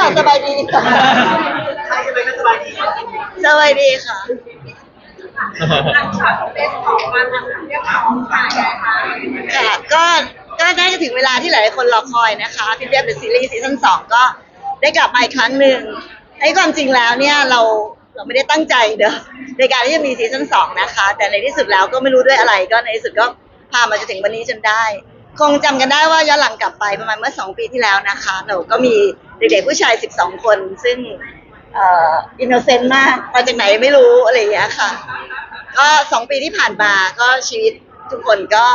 ค่ะสบายดีค่ะใช่ใช่ไหมก็สบายดีสบายดีค่ะอันช็อตเฟสของมันนะคะเรียกว่าของขายนะคะค่ะก็ก็น่าจะถึงเวลาที่หลายๆคนรอคอยนะคะพี่เบียบเดอะซีรีส์ซีซั่นสองก็ได้กลับมาอีกครั้งหนึ่งไอ้ความจริงแล้วเนี่ยเราเราไม่ได้ตั้งใจเนอะในการที่จะมีซีซั่นสองนะคะ แต่ในที่สุดแล้วก็ไม่รู้ด้วยอะไรก็ในที่สุดก็พามาจนถึงวันนี้จนได้ คงจำกันได้ว่าย้อนหลังกลับไปประมาณเมื่อสองปีที่แล้วนะคะ เราก็มี เด็กๆผู้ชาย 12 คน ซึ่งอินโนเซนต์มากมาจากไหนไม่รู้อะไรอย่างเงี้ยค่ะ ก็สองปีที่ผ่านมาก็ชีวิตทุกคนก็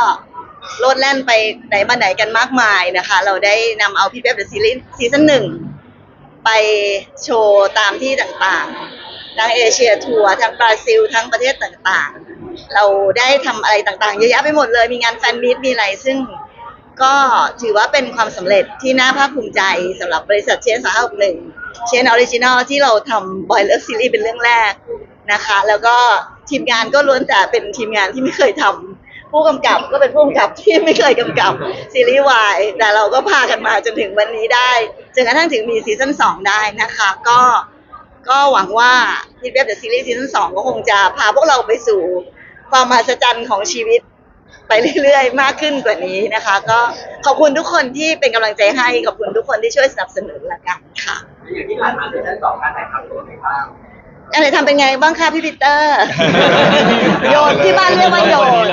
โลดแล่นไปไหนมาไหนกันมากมายนะคะ เราได้นำเอาพี่เบบเดอะซีรีส์ซีซั่นหนึ่งไปโชว์ตามที่ต่างๆ ทั้งเอเชียทัวร์ทั้งบราซิล ทั้งประเทศต่างๆ เราได้ทำอะไรต่างๆ เยอะแยะไปหมดเลย มีงานแฟนมีตมีอะไรซึ่ง ก็ถือว่าเป็นความสำเร็จที่น่าภาคภูมิใจสำหรับบริษัทเชนสาขาหนึ่งเชนออริจินอลที่เราทำบอยเลฟซีรีส์เป็นเรื่องแรกนะคะ แล้วก็ทีมงานก็ล้วนแต่เป็นทีมงานที่ไม่เคยทำผู้กำกับก็เป็นผู้กำกับที่ไม่เคยกำกับซีรีส์วายแต่เราก็พากันมาจนถึงวันนี้ได้จนกระทั่งถึงมีซีซั่นสองได้นะคะ ก็ก็หวังว่าพีเว็บเดอะซีรีส์ซีซั่นสองก็คงจะพาพวกเราไปสู่ความมหัศจรรย์ของชีวิต ไปเรื่อยๆ มากขึ้นกว่านี้นะคะ ก็ขอบคุณทุกคนที่เป็นกำลังใจให้ ขอบคุณทุกคนที่ช่วยสนับสนุนละกันค่ะอย่างที่ผ่านมาซีซั่นสองการถ่ายทำเป็นยังไงบ้างอะไรทำเป็นไงบ้างคะพี่ปีเตอร์ โยนที่บ้านเรียกว่าโยน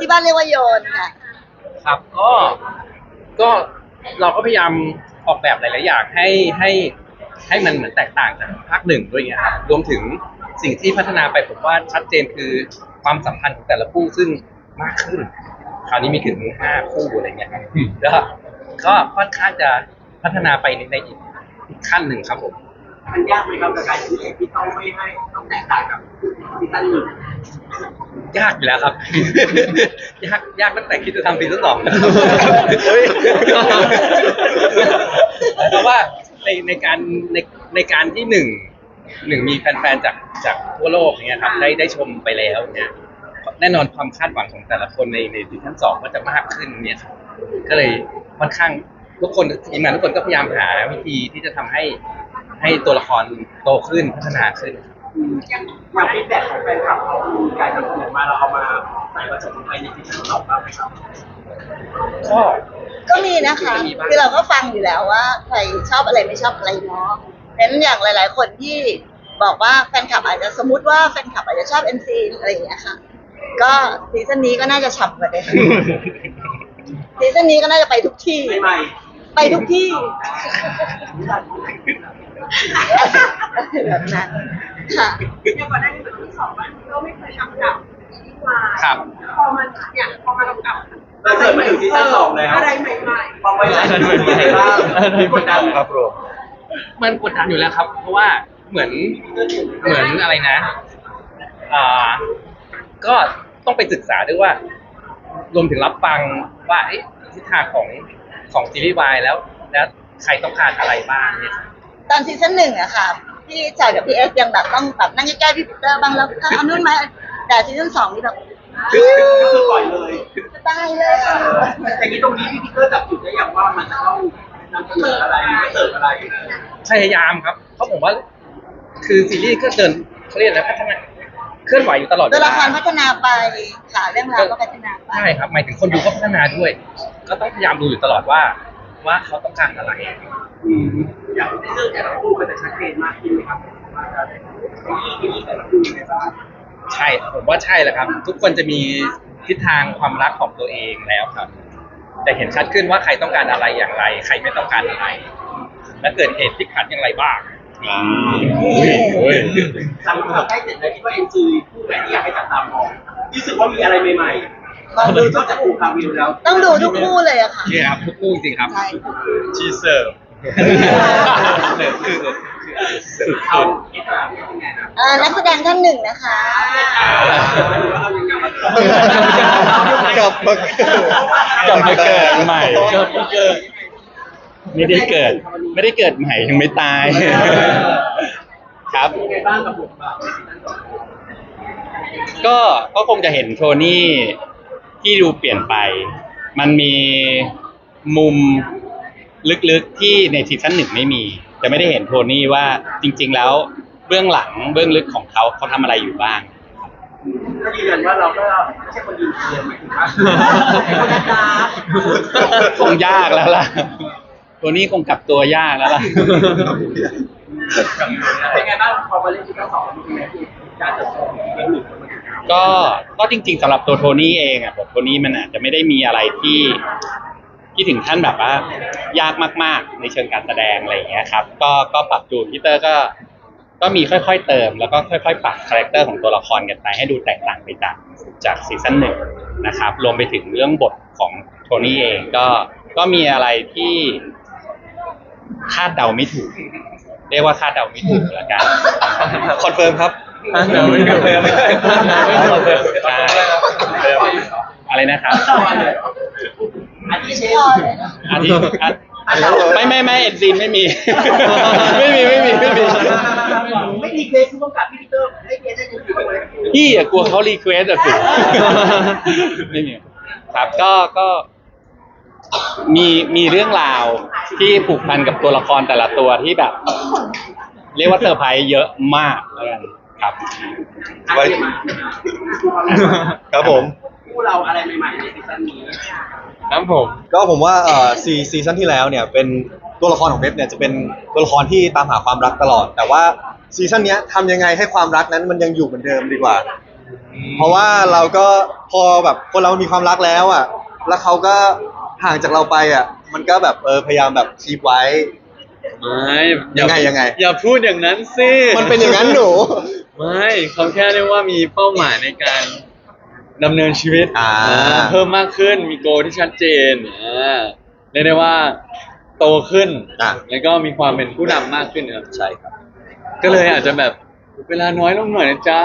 ที่บ้านเรียกว่าโยนค่ะ ครับก็ก็เราก็พยายามออกแบบหลาย ๆ อย่างให้ให้ให้มันเหมือนแตกต่างจากภาคหนึ่งด้วยไงครับรวมถึงสิ่งที่พัฒนาไปผมว่าชัดเจนคือความสัมพันธ์ของแต่ละคู่ซึ่ง มากขึ้น คราวนี้มีถึงห้าคู่อะไรเงี้ยครับแล้วก็ค่อนข้างจะพัฒนาไปในในอีกอีกขั้นหนึ่งครับผมมันยากไหมครับกับการที่ที่ต้องไม่ให้ต้องแตกต่างกับซีซั่นหนึ่งยากอยู่แล้วครับ ยากยากตั้งแต่คิดจะทำซีซั่นสองนะครับเฮ้ยเพราะว่าในในการในในการที่หนึ่งหนึ่งมีแฟนๆจากจากทั่วโลกเนี่ยครับได้ได้ชมไปแล้วเนี่ย แน่นอนความคาดหวังของแต่ละคนในในซีซั่นสองก็จะมากขึ้นเนี่ยครับก็เลยค่อนข้างทุกคนทีมงานทุกคนก็พยายามหาวิธีที่จะทำให้ให้ตัวละครโตขึ้นพัฒนาขึ้นอย่างฟีดแบ็กของแฟนคลับเขามีการนำเสนอมาเราเอามาใส่ผสมไปในซีซั่นสองบ้างไหมครับก็ก็มีนะคะก็มีบ้างคือเราก็ฟังอยู่แล้วว่าใครชอบอะไรไม่ชอบอะไรเนาะเพราะฉะนั้นอย่างหลาย ๆ คนที่บอกว่าแฟนคลับอาจจะสมมติว่าแฟนคลับอาจจะชอบเอ็นซีอะไรอย่างเงี้ยค่ะ ก็ซีซั่นนี้ก็น่าจะฉ่ำกว่าเดิมซีซั่นนี้ก็น่าจะไปทุกที่ ใหม่ไปทุกที่แบบนั้นค่ะอย่างก่อนหน้านี้เหมือนที่สองว่าก็ไม่เคยกำกับที่วายครับ พอมันเนี่ยพอมากำกับๆเราเกิดมาถึงซีซั่นสองแล้วอะไรใหม่พอไปใช้ชีวิตยังไงบ้างมีกดดันครับผมมันกดดันอยู่แล้วครับ เพราะว่าเหมือนเหมือนอะไรนะ อ่า ก็ ต้องไปศึกษาด้วยว่ารวมถึงรับฟังว่าเอ๊ะทิศทางของของซีรีส์วายแล้ว แล้วใครต้องการอะไรบ้างเนี่ยตอนซีซั่นหนึ่งอะค่ะพี่จอยกับพี่เอสยังแบบต้องแบบนั่งใกล้ๆพี่ปีเตอร์บ้างแล้วเอาเอานู่นไหมแต่ซีซั่นสองนี่แบบก็คือปล่อยเลยตายเลยค่ะแต่นี้ตรงนี้พี่พิกเกอร์จับจุดได้อย่างว่ามันจะต้องนำเสนออะไรไม่เสิร์ฟอะไรพยายามครับ เพราะผมว่า คือซีรีส์ก็เดินเขาเรียกอะไรพัฒนา เคลื่อนไหวอยู่ตลอดเวตัวละลาครพัฒนาไปค่ะเรื่องราวก็พัฒนาไป ใช่ครับหมายถึงคนดูก็พัฒนาด้วย ก็ต้องพยายามดูอยู่ตลอดว่า ว่าเขาต้องการอะไร อืมอยากให้เรื่องแต่ละคู่มันจะชัดเจนมากขึ้นไหมครับว่าจะยี่ยี่แต่ละคู่ยังไงบ้างใช่ผมว่าใช่แหละครับ ทุกคนจะมีทิศทางความรักของตัวเองแล้วครับ จะเห็นชัดขึ้นว่าใครต้องการอะไรอย่างไร ใครไม่ต้องการอะไร และเกิดเหตุพลิกผันอย่างไรบ้าง อ่าอุ้ยอุ้ยหลังจากใกล้เสร็จแล้วคิดว่าเอ็นจีคู่ไหนที่อยากให้จับตามองรู้สึกว่ามีอะไรใหม่ๆลองดูนอกจากคู่คาวิวแล้วต้องดูทุกคู่เลยอะค่ะ นี่ครับทุกคู่จริงๆครับใช่ชีเสิร์ฟเสิร์ฟคือสุดเอาสุดเอ็นอาร์เป็นยังไงนะอ่านักแสดงท่านหนึ่งนะคะกลับมาเกิดกลับมาเกิดใหม่ ไม่ได้เกิด ไม่ได้เกิดใหม่ยังไม่ตาย ครับยังไงบ้างกับบทบาทในซีซั่นสองก็ก็คงจะเห็นโทนี่ที่ดูเปลี่ยนไป มันมีมุมลึกๆที่ในซีซั่นหนึ่งไม่มี จะไม่ได้เห็นโทนี่ว่าจริง ๆ แล้วเบื้องหลังเบื้องลึกของเขาเขาทำอะไรอยู่บ้าง ก็ยืนยันว่าเราก็ไม่ใช่คนดีเทียมหมายถึงว่าคนรักคงยากแล้วล่ะ ตัวนี้คงกลับตัวยากแล้วล่ะ เป็นไงบ้างพอมาเล่นซีซั่นสองเป็นไงที่การเติบโตของเรื่องหนึ่งมันถึงก็ ก็จริง ๆสำหรับตัวโทนี่เองอะบทโทนี่มันอาจจะไม่ได้มีอะไรที่ที่ถึงขั้นแบบว่ายากมาก ๆ ในเชิงการแสดงอะไรอย่างเงี้ยครับ ก็ก็ปรับจูนพีเตอร์ก็ ก็มีค่อย ๆ เติม แล้วก็ค่อย ๆ ปรับคาแรคเตอร์ของตัวละครกันไปให้ดูแตกต่างไปจากจากซีซั่นหนึ่งนะครับ รวมไปถึงเรื่องบทของโทนี่เองก็ก็มีอะไรที่ คาดเดาไม่ถูก เรียกว่าคาดเดาไม่ถูกแล้วกันคอนเฟิร์มครับเดี๋ยวไม่เฟิร์มใช่อะไรนะครับอันที่เชฟอันที่อันไม่ไม่ไม่เอ็นซีนไม่มี ไม่มีไม่มีไม่มีไม่ดีเคสผู้กำกับพี่ปีเตอร์ให้เคสได้ยังไงเลยพี่อะกลัวเขารีเควสอะสิไม่มีครับก็ก็ มีมีเรื่องราวที่ผูกพันกับตัวละครแต่ละตัวที่แบบ เรียกว่าเซอร์ไพรส์เยอะมากแล้วกันครับ ไว้ครับผม คู่เราอะไรใหม่ๆในซีซั่นนี้ครับผม ก็ผมว่าเอ่อซีซีซั่นที่แล้วเนี่ยเป็นตัวละครของเบฟเนี่ยจะเป็นตัวละครที่ตามหาความรักตลอด แต่ว่าซีซั่นเนี้ยทำยังไงให้ความรักนั้นมันยังอยู่เหมือนเดิมดีกว่า เพราะว่าเราก็พอแบบคนเรามีความรักแล้วอะ แล้วเขาก็ ห่างจากเราไปอะ มันก็แบบเออพยายามแบบคีบไว้ ไม่ยังไงยังไง อย่าพูดอย่างนั้นสิมันเป็นอย่างนั้นหนู ไม่เขาแค่เรียกว่ามีเป้าหมายในการดำเนินชีวิตอ่าเพิ่มมากขึ้นมีโกที่ชัดเจนอ่าเรียกได้ว่าโตขึ้น อะแล้วก็มีความเป็นผู้นำมากขึ้นครับ ใช่ครับ ก็เลยอาจจะแบบเวลาน้อยลงหน่อยนะจ๊ะ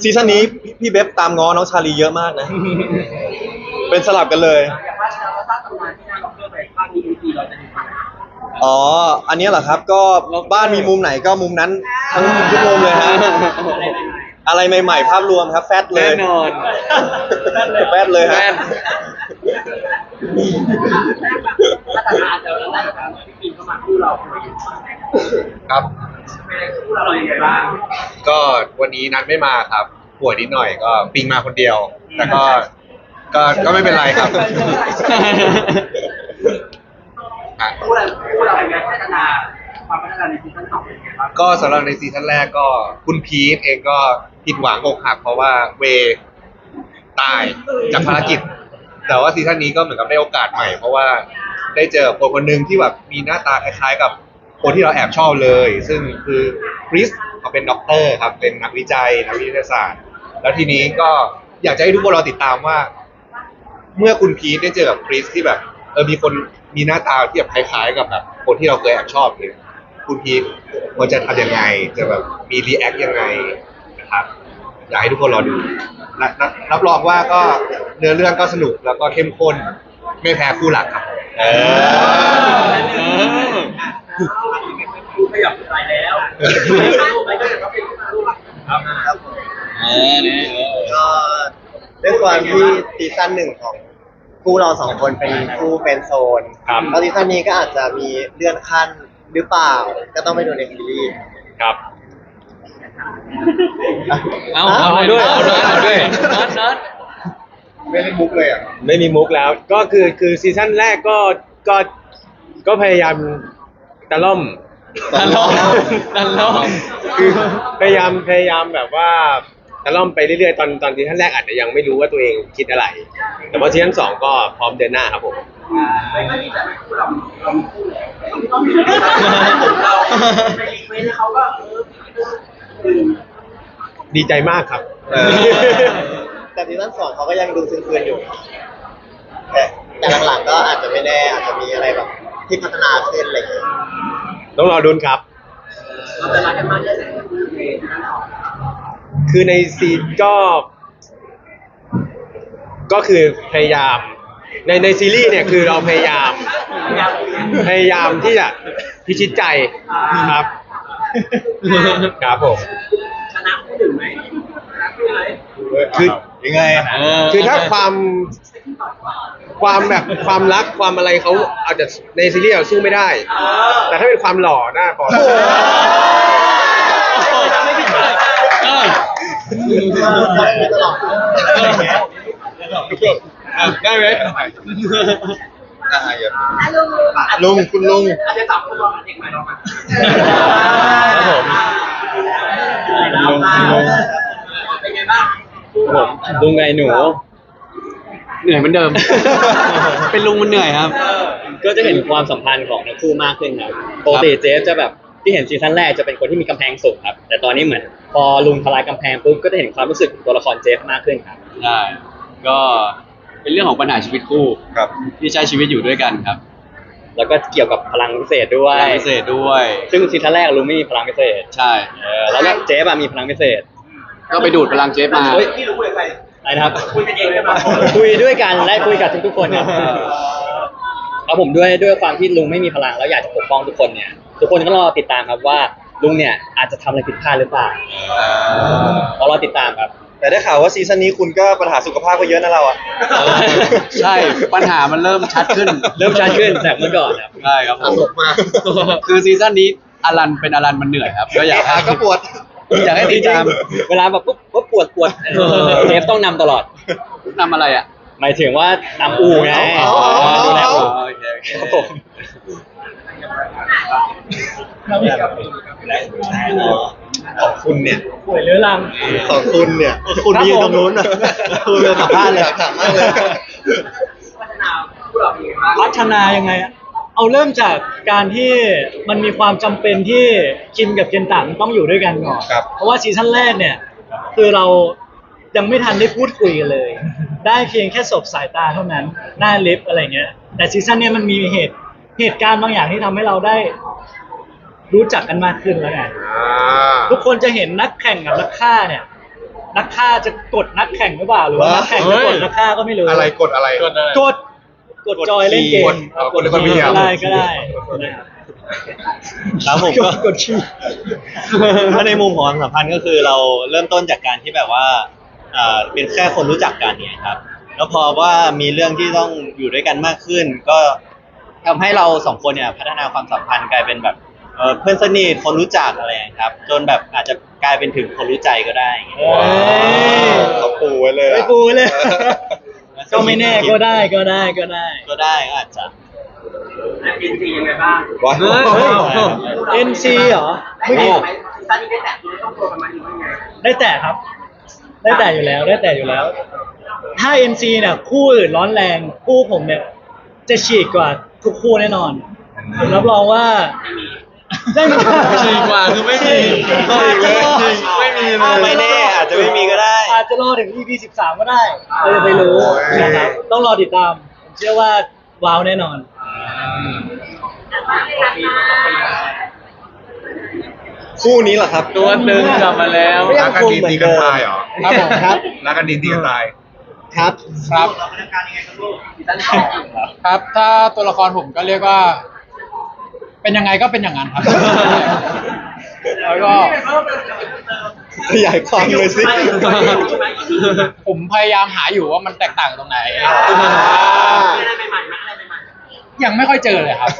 ซีซั่นนี้พี่พี่เบฟตามง้อน้องชาลีเยอะมากนะ เป็นสลับกันเลย อย่างว่าเราสร้างตำนานที่น่าล็อกเกอร์ไปภาคนี้ดีเราจะดูภาคไหนอ๋อ อันนี้เหรอครับ ก็บ้านมีมุมไหนก็มุมนั้นทั้งทุกมุมเลยฮะ อะไรใหม่ ๆ ภาพรวมครับ แฟตเลยแน่นอน แฟตเลยฮะแฟตมาตรฐานแต่ละรายการพี่ปีนเข้ามาคู่เราเป็นยังไงครับ คู่เรายังไงบ้างก็วันนี้นัดไม่มาครับป่วยนิดหน่อยก็ปิงมาคนเดียว แต่ก็ ก็ก็ไม่เป็นไรครับอะคู่เราคู่เราเป็นไงพัฒนาความพัฒนาในซีซั่นสองเป็นยังไงบ้างก็สำหรับในซีซั่นแรกก็คุณพีทเองก็ผิดหวังอกหักเพราะว่าเวตายจากภารกิจ แต่ว่าซีซั่นนี้ก็เหมือนกับได้โอกาสใหม่ เพราะว่าได้เจอคนคนหนึ่งที่แบบมีหน้าตาคล้ายๆกับคนที่เราแอบชอบเลย ซึ่งคือคริสเขาเป็นด็อกเตอร์ครับเป็นนักวิจัยนักวิทยาศาสตร์ แล้วทีนี้ก็อยากจะให้ทุกคนรอติดตามว่า เมื่อคุณพีทได้เจอกับคริสที่แบบ เออมีคนมีหน้าตาที่แบบคล้ายๆกับแบบ คนที่เราเคยแอบชอบเนี่ยคุณพีทควรจะทำยังไง จะแบบมีรีแอคยังไงนะครับอยากให้ทุกคนรอดูรับรับรับรองว่าก็เนื้อเรื่องก็สนุกแล้วก็เข้มข้นไม่แพ้คู่หลักครับเออคู่ขยับไปแล้วไม่ก็จะต้องเป็นคู่ครับครับผมอ่านี่เออก็ด้วยความที่ซีซั่นหนึ่งของ คู่เราสองคนเป็นคู่เป็นโซนครับ แล้วซีซั่นนี้ก็อาจจะมีเลื่อนขั้นหรือเปล่า ก็ต้องไปดูในซีรีส์ ครับเอาเอาด้วยเอาด้วยเอาด้วยน็อตน็อตไม่ได้มุกเลยอะ ไม่มีมุกแล้ว ก็คือคือซีซั่นแรกก็ก็ก็พยายามตะล่อมตะล่อมตะล่อมคือพยายามพยายามแบบว่า ตะล่อมไปเรื่อยๆตอนตอนซีซั่นแรกอาจจะยังไม่รู้ว่าตัวเองคิดอะไร แต่ว่าซีซั่นสองก็พร้อมเดินหน้าครับผม ไม่ก็ดีใจไหมคู่เราเรามีคู่แล้วต้องมีเราในรีเควสเขาก็เออดีใจมากครับ เออ แต่ซีซั่นสองเขาก็ยังดูซึนๆอยู่ แต่แต่หลังๆก็อาจจะไม่แน่อาจจะมีอะไรแบบ ที่พัฒนาขึ้นอะไรอย่างเงี้ย ต้องรอดุนครับ เราจะรักกันมากแค่ไหน คือในซีนก็ ก็คือพยายาม ในในซีรีส์เนี่ยคือเราพยายาม พยายามที่จะพิชิตใจครับครับผม ชนะคู่หนึ่งไหมชนะคู่ไหนคือยังไงเออคือถ้าความความแบบความรักความอะไรเขาอาจจะในซีรีส์เราสู้ไม่ได้ แต่ถ้าเป็นความหล่อหน้าขอเออ ได้ไหมอ่าอย่าลุงคุณลุง อาจจะสามคนลองเด็กใหม่ลองมาครับผมลุงลุง เป็นไงบ้างผมลุงไงหนู เหนื่อยเหมือนเดิม เป็นลุงมันเหนื่อยครับ ก็จะเห็นความสัมพันธ์ของทั้งคู่มากขึ้นครับปกติเจฟจะแบบ ที่เห็นซีซั่นแรกจะเป็นคนที่มีกำแพงสูงครับ แต่ตอนนี้เหมือนพอลุงทลายกำแพงปุ๊บก็จะเห็นความรู้สึกของตัวละครเจฟมากขึ้นครับใช่ก็เป็นเรื่องของปัญหาชีวิตคู่ครับ ที่ใช้ชีวิตอยู่ด้วยกันครับแล้วก็เกี่ยวกับพลังพิเศษด้วพย ลังพิเศษด้วย ซึ่งซีซั่นแรกลุงไม่มีพลังพิเศษใช่ เออแล้วเจฟอะมีพลังพิเศษ ก็ไปดูดพลังเจฟมา เฮ้ยที่รู้คุยกับใครอะไรนะครับ คุยกันเองได้ไหมคุยด้วยกันและคุยกับทุกๆคนครับแล้วผมด้วยด้วยความที่ลุงไม่มีพลังแล้วอยากจะปกป้องทุกคนเนี่ย ทุกคนก็รอติดตามครับว่าลุงเนี่ยอาจจะทำอะไรผิดพลาดหรือเปล่าเรารอติดตามครับ แต่ได้ข่าวว่าซีซั่นนี้คุณก็ปัญหาสุขภาพก็เยอะนะเราอะ ใช่ปัญหามันเริ่มชัดขึ้นเริ่มชัดขึ้นจากเมื่อก่อนครับ ใช่ครับผมมาคือซีซั่นนี้อลันเป็นอลันมันเหนื่อยครับก็อยากให้ก็ปวด อยากให้ติดตามเวลาแบบปุ๊บปุ๊บปวดปวดเจฟต้องนำตลอดนำอะไรอะ หมายถึงว่านำอูไงอ๋อ ดูแลอูโอเคโอเคครับผมของคุณเนี่ย ป่วยเรื้อรัง ของคุณเนี่ย คุณยืนตรงนู้นนะคุณเดินกลับบ้านเลยกลับบ้านเลย พัฒนาผู้เราเป็นยังไงบ้างพัฒนายังไงอะเอาเริ่มจากการที่มันมีความจำเป็นที่คิมกับเคนตังต้องอยู่ด้วยกันก่อน ครับ เพราะว่าซีซั่นแรกเนี่ย คือเรา ยังไม่ทันได้พูดคุยกันเลย ได้เพียงแค่สบสายตาเท่านั้น หน้าลิฟต์อะไรเงี้ย แต่ซีซั่นเนี้ยมันมีเหตุเหตุการณ์บางอย่างที่ทำให้เราได้ รู้จักกันมากขึ้นแล้วไงทุกคนจะเห็นนักแข่งกับนักฆ่าเนี่ย นักฆ่าจะกดนักแข่งหรือเปล่าหรือว่านักแข่งจะกดนักฆ่าก็ไม่รู้อะไรกดอะไร กดกดจอยเล่นเกกมดเอากดกดก็ได้ก็ได้ครับผมก็ กดขี้ ถ้าในมุมของความสัมพันธ์ก็คือเราเริ่มต้นจากการที่แบบว่า อ่าเป็นแค่คนรู้จักกันเนี่ยครับ แล้วพอว่ามีเรื่องที่ต้องอยู่ด้วยกันมากขึ้น ก็ทำให้เราสองคนเนี่ยพัฒนาความสัมพันธ์กลายเป็นแบบเอ่อเพื่อนสนิทคนรู้จักอะไรอย่างเงี้ยครับ จนแบบอาจจะกลายเป็นถึงคนรู้ใจก็ได้อย่างเงี้ย เอ้ย เขาปูไว้เลยไม่ปูเลย ก็ไม่แน่ก็ได้ก็ได้ก็ได้ ก็ได้ก็อาจจะและเป็นซียังไงบ้างว้าวเอ็นซีเหรอ ได้เมื่อแตะกี้ไหมซีซั่นนี้ได้แตะคุณต้องตัวกันมาอีกว่าไงได้แต่ครับ ได้แต่อยู่แล้วได้แต่อยู่แล้ว ถ้า NC เนี่ยคู่อื่นร้อนแรงคู่ผมเนี่ย จะฉีกกว่าทุกคู่แน่นอน รับรองว่าได้ไหมฉีกกว่าคือไม่มีอาจจะรอไม่มีเลยไม่แน่อาจจะไม่มีก็ได้ อาจจะรอถึง EP 13 ก็ได้เราจะไปรู้นะครับต้องรอติดตามผมเชื่อว่าว้าวแน่นอน คู่นี้เหรอครับ ตัวหนึ่งกลับมาแล้ว รักกันดีตีกันตายเหรอครับผมครับ รักกันดีตีกันตาย ครับครับเราพัฒนาการยังไงครับลูกซีซั่นสองครับ ถ้าตัวละครผมก็เรียกว่า เป็นยังไงก็เป็นอย่างนั้นครับแล้วก็ขยายความเลยสิ ผมพยายามหาอยู่ว่ามันแตกต่างตรงไหน อะไรใหม่ๆอะไรใหม่ ยังไม่ค่อยเจอเลยครับ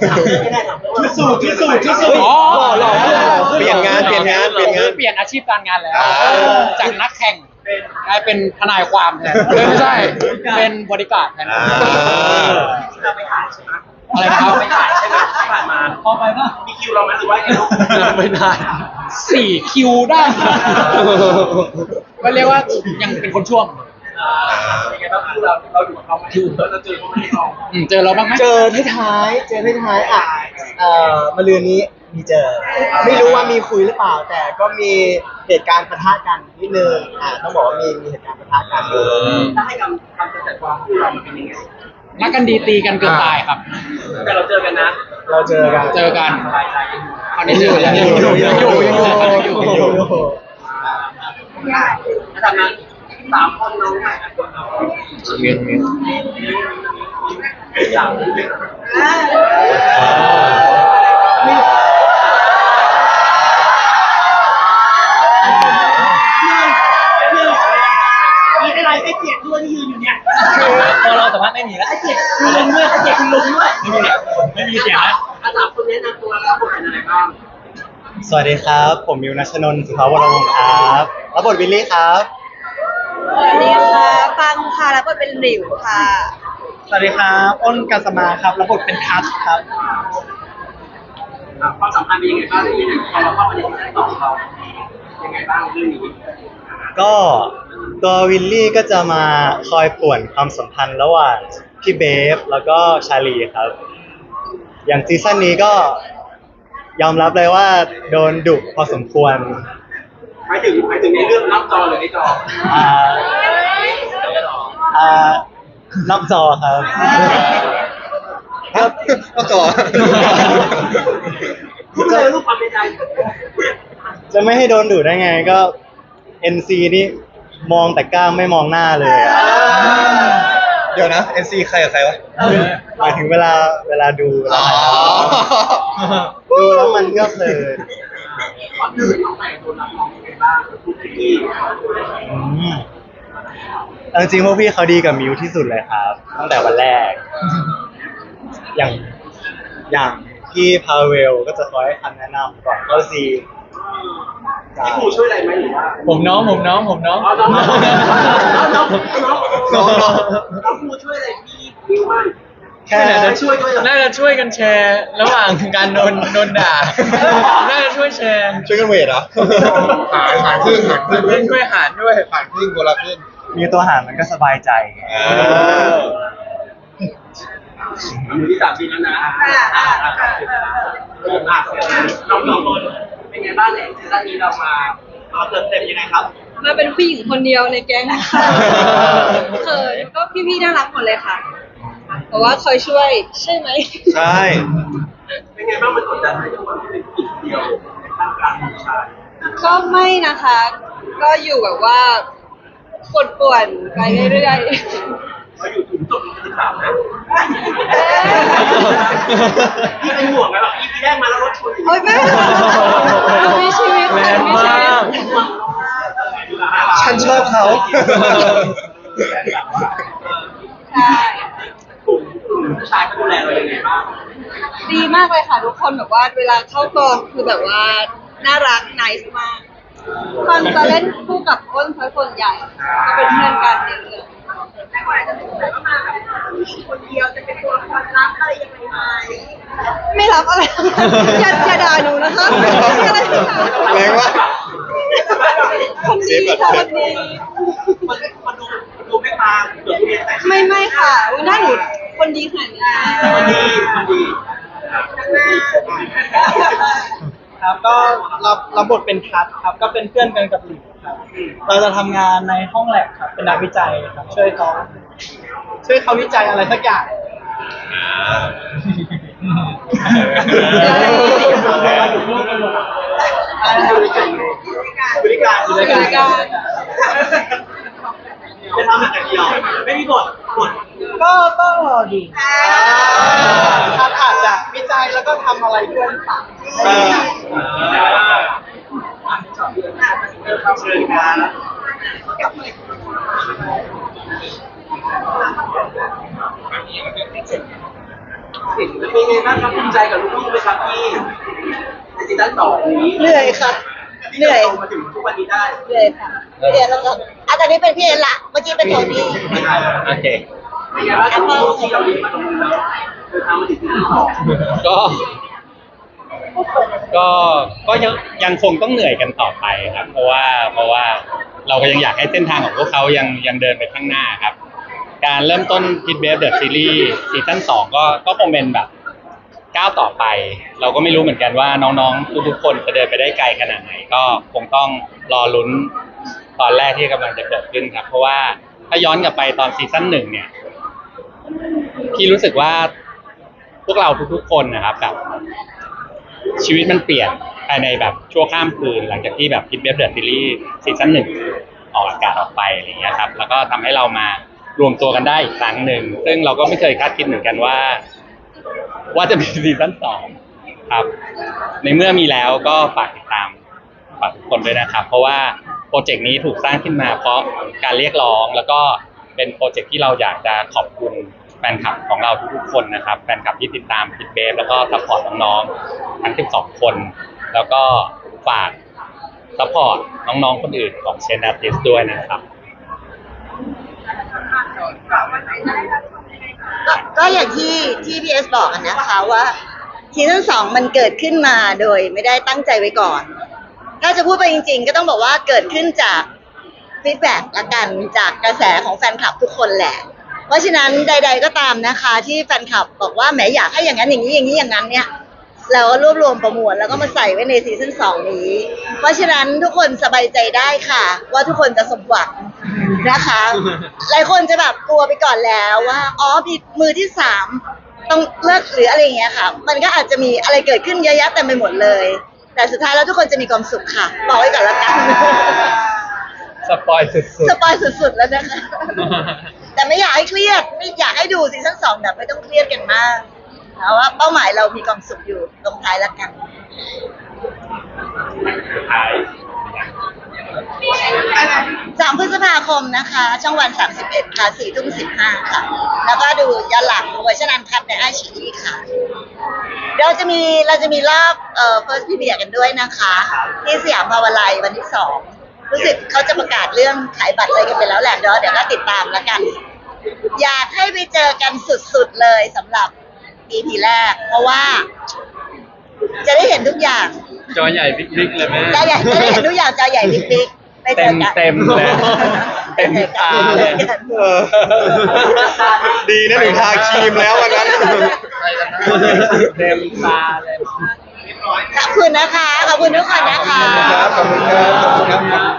ๆพิสูจน์พิสูจน์พิสูจน์ อ๋อหล่อหล่อหล่อเปลี่ยนงานเปลี่ยนงานเปลี่ยนงาน เปลี่ยนอาชีพการงานแล้ว อ่า จากนักแข่งกลายเป็นทนายความแทนเอ้ยไม่ใช่ เป็นบริการดแทน อ่า เราไปถ่ายใช่ไหมอะไรนะครับ ไปถ่ายใช่ไหมที่ผ่านมาพอไปปะมีคิวเราไหมหรือว่าไงลูกไม่ได้ สี่คิวได้ ก็เรียกว่ายังเป็นคนช่วง เป็นไงบ้างคือเราเราอยู่กับเขาไหมเราเจอเขาไหมเราอืมเจอเราบ้างไหมเจอที่ท้าย เจอที่ท้ายอะเอ่อมาลืนนี้มีเจอ ไม่รู้ว่ามีคุยหรือเปล่า แต่ก็มีเหตุการณ์ปะทะกันนิดนึงอ่าต้องบอกว่ามีมีเหตุการณ์ปะทะกันถ้าให้คำคำจำกัดความคู่เรามันเป็นยังไง รักกันดีตีกันเกือบตายครับ แต่เราเจอกันนะเราเจอกันเจอกันสบายใจตอนนี้อยู่ยังอยู่ยังอยู่ยังอยู่ยังอยู่ยังอยู่ถ้าทำนั้น สามคนน้องใหม่คนเราสามมีอะไรให้เกียรติด้วยที่ยืนอยู่เนี่ยพอเราสัมภาษณ์ไม่มีแล้วไอ้เจ็บคุณลุงด้วยไอ้เจ็บคุณลุงด้วยไม่มีไม่มีเสียงแล้วอาถามคนแนะนำตัวแล้วบทเป็นอะไรบ้างสวัสดีครับ ผมมิวนัชนนท์สุภาวรวงศ์ครับ รับบทวิลลี่ครับ สวัสดีค่ะปังค่ะแล้วก็เป็นหลิวค่ะ สวัสดีครับอ้นกัสมาครับรับบทเป็นทัชครับ อะความสัมพันธ์เป็นยังไงบ้างที่พอเราเข้ามาในซีซั่นสองเรายังไงบ้างเรื่องนี้ก็ตัววิลลี่ก็จะมาคอยป่วนความสัมพันธ์ระหว่างพี่เบฟแล้วก็ชาลีครับ อย่างซีซั่นนี้ก็ยอมรับเลยว่าโดนดุพอสมควรหมายถึงหมายถึงในเรื่องรับจอหรือในจออ่าอ่านอกจอครับครับนอกจอพูดเลยรูปความเป็นใจจะไม่ให้โดนดุได้ไงก็ NC นี่มองแต่กล้ามไม่มองหน้าเลยอะเดี๋ยวนะ NC ใครกับใครวะ หมายถึงเวลาเวลาดูเวลาอ๋อดูแล้วมันก็เพลิน ความรู้สึกน้องใหม่โดนรับมองยังไงบ้างพูดที่อืมเอาจริงๆพวกพี่เขาดีกับมิวที่สุดเลยครับ ตั้งแต่วันแรก อย่างอย่างพี่พาเวลก็จะคอยให้คำแนะนำก่อนเข้าซีนพี่ครูช่วยอะไรไหมหรือว่าผมน้องผมน้องผมน้อง อ๋อน้องน้องน้องน้องน้องน้องน้องครูช่วยอะไรพี่มิวบ้าง แค่น่าจะช่วยน่าจะช่วยกันแชร์ระหว่างการโดนโดนด่า น่าจะช่วยแชร์ช่วยกันเวทเหรอหารหารครึ่งหารครึ่งช่วยช่วยหารด้วย หารครึ่งคนละครึ่งมีตัวหารมันก็สบายใจไง อ่ามือที่สามทีแล้วนะอ่าอ่าอ่าเริ่มอะน้องสองคนเป็นไงบ้างเนี่ยซีซั่นนี้เรามาเราเติมเต็มยังไงครับมาเป็นผู้หญิงคนเดียวในแก๊งค่ะเขินก็พี่ๆน่ารักหมดเลยค่ะ แต่ว่าคอยช่วยใช่ไหม ใช่ เป็นไงบ้างมันกดดันไหมทุกคนเป็นผู้หญิงเดียวในท่ามกลางผู้ชายก็ไม่นะคะ ก็อยู่แบบว่าป่วนๆไปเรื่อยเราอยู่ถึงจบที่สามนะพี่เป็นห่วงไหมแบบพี่แรกมาแล้วรถชนๆโอ๊ยไม่เป็นไรเรามีชีวิตแรงมีชีมากวิตฉันชอบเขาใช่ กลุ่มกลุ่มผู้ชายเขาดู แลเรายังไงบ้างดีมากเลยค่ะทุกคนแบบว่าเวลาเข้ากองคือแบบว่าน่ารักนิสมากตอนจะเล่นคู่กับอ้นซะส่วนใหญ่ก็เป็นเพื่อนกันในเรื่องแต่ก่อนจะถึงแบบว่ามาแบบคนเดียวจะเป็นตัวละครลับอะไรยังไงไหมไม่รับอะไรอย่าอย่าด่าหนูนะคะอะไรที่ด่าแรงวะคนดีค่ะคนดีมันมันดูมันดูไม่มาเดี๋ยวเรียนแต่ไม่ไม่ค่ะอุ๊ยถ้าหนู คนดีขนาดนี้มันดีมันดีครับก็รับรับบทเป็นทัศน์ครับ ก็เป็นเพื่อนกันกับหลิวครับ เราจะทำงานในห้องแลบครับ เป็นนักวิจัยครับ ช่วยเขาช่วยเขาวิจัยอะไรสักอย่างอยู่ด้วยกันอยู่ด้วยกันอยู่ด้วยกัน จะทำอย่างเดียวไม่มีบทบทก็ต้องรอดูทัศน์อาจจะวิจัยแล้วก็ทำอะไรด้วยหรือเปล่าเชิญครับเป็นไงบ้างครับภูมิใจกับลูกๆไหมครับพี่ในซีซั่นสองนี้เหนื่อยค่ะเหนื่อยมาถึงทุกวันนี้ได้เหนื่อยค่ะพี่เดียแล้วก็ อาตอนนี้เป็นพี่เอ็นละเมื่อกี้เป็นโทนี่โอเคเป็นไงบ้างครับลูกที่เราเรียนมาตรงนี้แล้วเดินทางมาถึงซีซั่นสองก็ ก็ ก็ยังยังคงต้องเหนื่อยกันต่อไปครับ เพราะว่า เพราะว่าเราก็ยังอยากให้เส้นทางของพวกเขายังยังเดินไปข้างหน้าครับ การเริ่มต้นพิทเบฟเดอะซีรีส์ซีซั่นสองก็ก็คงเป็นแบบก้าวต่อไป เราก็ไม่รู้เหมือนกันว่าน้องๆ ทุกๆคนจะเดินไปได้ไกลขนาดไหน ก็คงต้องรอลุ้น ตอนแรกที่กำลังจะเกิดขึ้นครับ เพราะว่าถ้าย้อนกลับไปตอนซีซั่นหนึ่งเนี่ยพี่รู้สึกว่าพวกเราทุกๆคนนะครับแบบชีวิตมันเปลี่ยนภายในแบบชั่วข้ามคืน หลังจากที่แบบพิทเบฟเดอะซีรีส์ซีซั่นหนึ่งออกอากาศออกไปอะไรอย่างเงี้ยครับ แล้วก็ทำให้เรามารวมตัวกันได้อีกครั้งหนึ่ง ซึ่งเราก็ไม่เคยคาดคิดเหมือนกันว่า ว่าจะมีซีซั่นสองครับ ในเมื่อมีแล้วก็ฝากติดตามฝากทุกคนด้วยนะครับ เพราะว่า โปรเจกต์นี้ถูกสร้างขึ้นมา เพราะการเรียกร้องแล้วก็เป็นโปรเจกต์ที่เราอยากจะขอบคุณแฟนคลับของเราทุกๆคนนะครับแฟนคลับที่ติดตามพิดเบฟแล้วก็ซัพพอร์ตน้องๆทั้ง12คน แล้วก็ฝากซัพพอร์ตน้องๆคนอื่นของเชนอาร์ติสด้วยนะครับ ก็ก็อย่างที่ที่พีเอสบอกอะนะคะว่าซีซั่นสองมันเกิดขึ้นมาโดยไม่ได้ตั้งใจไว้ก่อน ถ้าจะพูดไปจริง ๆ ก็ต้องบอกว่าเกิดขึ้นจากฟีดแบ็กละกันจากกระแสของแฟนคลับทุกคนแหละ เพราะฉะนั้นใด ๆ ก็ตามนะคะ ที่แฟนคลับบอกว่าแหมอยากให้อย่างนั้นอย่างนี้อย่างนี้อย่างนั้นเนี่ยเราก็รวบรวมประมวลแล้วก็มาใส่ไว้ในซีซั่นสองนี้ เพราะฉะนั้นทุกคนสบายใจได้ค่ะ ว่าทุกคนจะสมหวังนะคะ หลายคนจะแบบกลัวไปก่อนแล้วว่าอ๋อมีมือที่สามต้องเลิกหรืออะไรอย่างเงี้ยค่ะ มันก็อาจจะมีอะไรเกิดขึ้นเยอะแยะเต็มไปหมดเลย แต่สุดท้ายแล้วทุกคนจะมีความสุขค่ะ บอกไว้ก่อนละกัน สปอยสุดสปอยสุดๆแล้วนะคะแต่ไม่อยากให้เครียด ไม่อยากให้ดูซีซั่นสองแบบไม่ต้องเครียดกันมากเพราะว่าเป้าหมายเรามีความสุขอยู่ตรงท้ายละกันๆสุดท้าย สามพฤษภาคมนะคะ ช่องวัน 31 ค่ะ4ทุ่ม15ค่ะ แล้วก็ดูย้อนหลังเวอร์ชันอันคัดในไอชีอีค่ะ เราจะมีเราจะมีรอบเอ่อ first preview กันด้วยนะคะ ที่สยามภาวไลวันที่สองรู้สึกเขาจะประกาศเรื่องขายบัตรอะไรกันไปแล้วแหละเดี๋ยวเดี๋ยวก็ติดตามแล้วกัน อยากให้ไปเจอกันสุดๆเลยสำหรับ EP แรก เพราะว่า จะได้เห็นทุกอย่างจอใหญ่บิ๊กๆเลยแม่จะใหญ่จะได้เห็นทุกอย่างจอใหญ่บิ๊กๆไปเจเต็อมกันเต็มเลยเต็มตาเลย เออดีนะหนูทาครีมแล้ววันนั้น เต็มตาเลย ขอบคุณนะคะ ขอบคุณทุกคนนะคะ ครับ ขอบคุณครับ ขอบคุณครับ